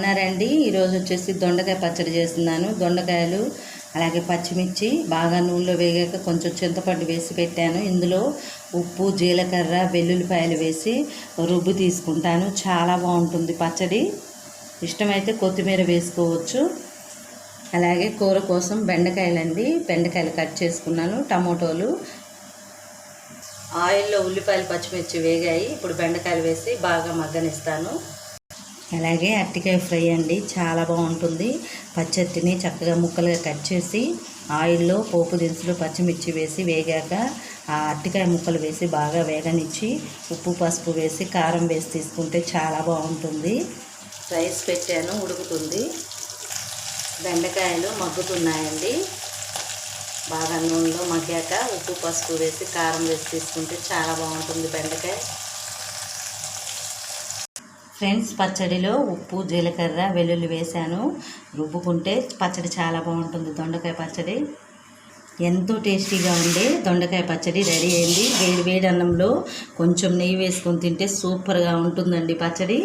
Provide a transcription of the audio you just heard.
బాగున్నారండి ఈరోజు వచ్చేసి దొండకాయ పచ్చడి చేస్తున్నాను. దొండకాయలు అలాగే పచ్చిమిర్చి బాగా నూనెలో వేగాక కొంచెం చింతపండు వేసి పెట్టాను. ఇందులో ఉప్పు జీలకర్ర వెల్లుల్లిపాయలు వేసి రుబ్బు తీసుకుంటాను. చాలా బాగుంటుంది పచ్చడి. ఇష్టమైతే కొత్తిమీర వేసుకోవచ్చు. అలాగే కూర కోసం బెండకాయలండి. బెండకాయలు కట్ చేసుకున్నాను. టమోటోలు. ఆయిల్లో ఉల్లిపాయలు పచ్చిమిర్చి వేగాయి. ఇప్పుడు బెండకాయలు వేసి బాగా మగ్గనిస్తాను. అలాగే అరటికాయ ఫ్రై అండి చాలా బాగుంటుంది. పచ్చట్టిని చక్కగా ముక్కలుగా కట్ చేసి ఆయిల్లో పోపు దినుసులు పచ్చిమిర్చి వేసి వేగాక ఆ అరటికాయ ముక్కలు వేసి బాగా వేగనిచ్చి ఉప్పు పసుపు వేసి కారం వేసి తీసుకుంటే చాలా బాగుంటుంది. రైస్ పెట్టాను ఉడుకుతుంది. బెండకాయలు మగ్గుతున్నాయండి. బాగా నూనెలో మగ్గాక ఉప్పు పసుపు వేసి కారం వేసి తీసుకుంటే చాలా బాగుంటుంది బెండకాయ. ఫ్రెండ్స్ పచ్చడిలో ఉప్పు జీలకర్ర వెల్లుల్లి వేశాను. రుబ్బుకుంటే పచ్చడి చాలా బాగుంటుంది. దొండకాయ పచ్చడి ఎంతో టేస్టీగా ఉండే దొండకాయ పచ్చడి రెడీ అయింది. వేడి వేడి అన్నంలో కొంచెం నెయ్యి వేసుకొని తింటే సూపర్గా ఉంటుందండి పచ్చడి.